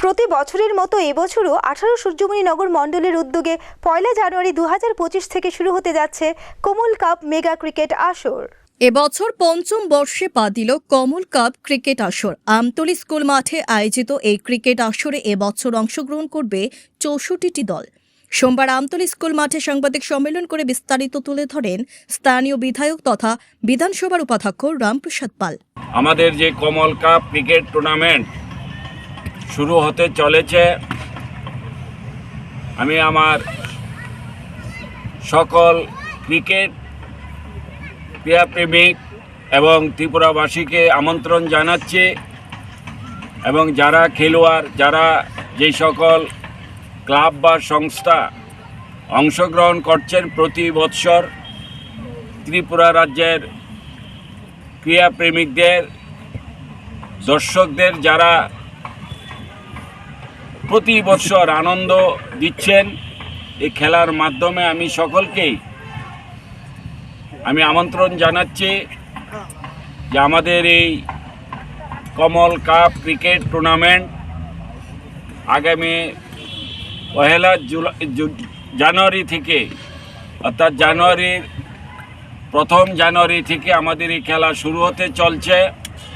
প্রতি বছরের মতো এবছরও আঠারো সূর্যমণি নগর মণ্ডলের উদ্যোগে পয়লা জানুয়ারি দুহাজার পঁচিশ থেকে শুরু হতে যাচ্ছে কোমল কাপ মেগা ক্রিকেট আসর। এবছর পঞ্চম বর্ষে পা দিল কমল কাপ ক্রিকেট আসর। আমতলী স্কুল মাঠে আয়োজিত এই ক্রিকেট আসরে এবছর অংশগ্রহণ করবে চৌষট্টিটি দল। সোমবার আমতলী স্কুল মাঠে সাংবাদিক সম্মেলন করে বিস্তারিত তুলে ধরেন স্থানীয় বিধায়ক তথা বিধানসভার উপাধ্যক্ষ রামপ্রসাদ পাল। আমাদের যে কমল কাপ ক্রিকেট টুর্নামেন্ট শুরু হতে চলেছে। আমি আমার সকল ক্রিকেট ক্রীড়াপ্রেমিক এবং ত্রিপুরাবাসীকে আমন্ত্রণ জানাচ্ছি এবং যারা খেলোয়াড়, যারা যেই সকল ক্লাব বা সংস্থা অংশগ্রহণ করছেন প্রতি বৎসর ত্রিপুরা রাজ্যের ক্রীড়াপ্রেমিকদের দর্শকদের, যারা প্রতি বছর আনন্দ দিচ্ছেন। এই খেলার মাধ্যমে আমি সকলকেই আমি আমন্ত্রণ জানাচ্ছি যে আমাদের এই কমল কাপ ক্রিকেট টুর্নামেন্ট আগামী পহেলা জুলাই জানুয়ারি থেকে, অর্থাৎ জানুয়ারির প্রথম জানুয়ারি থেকে আমাদের এই খেলা শুরু হতে চলছে।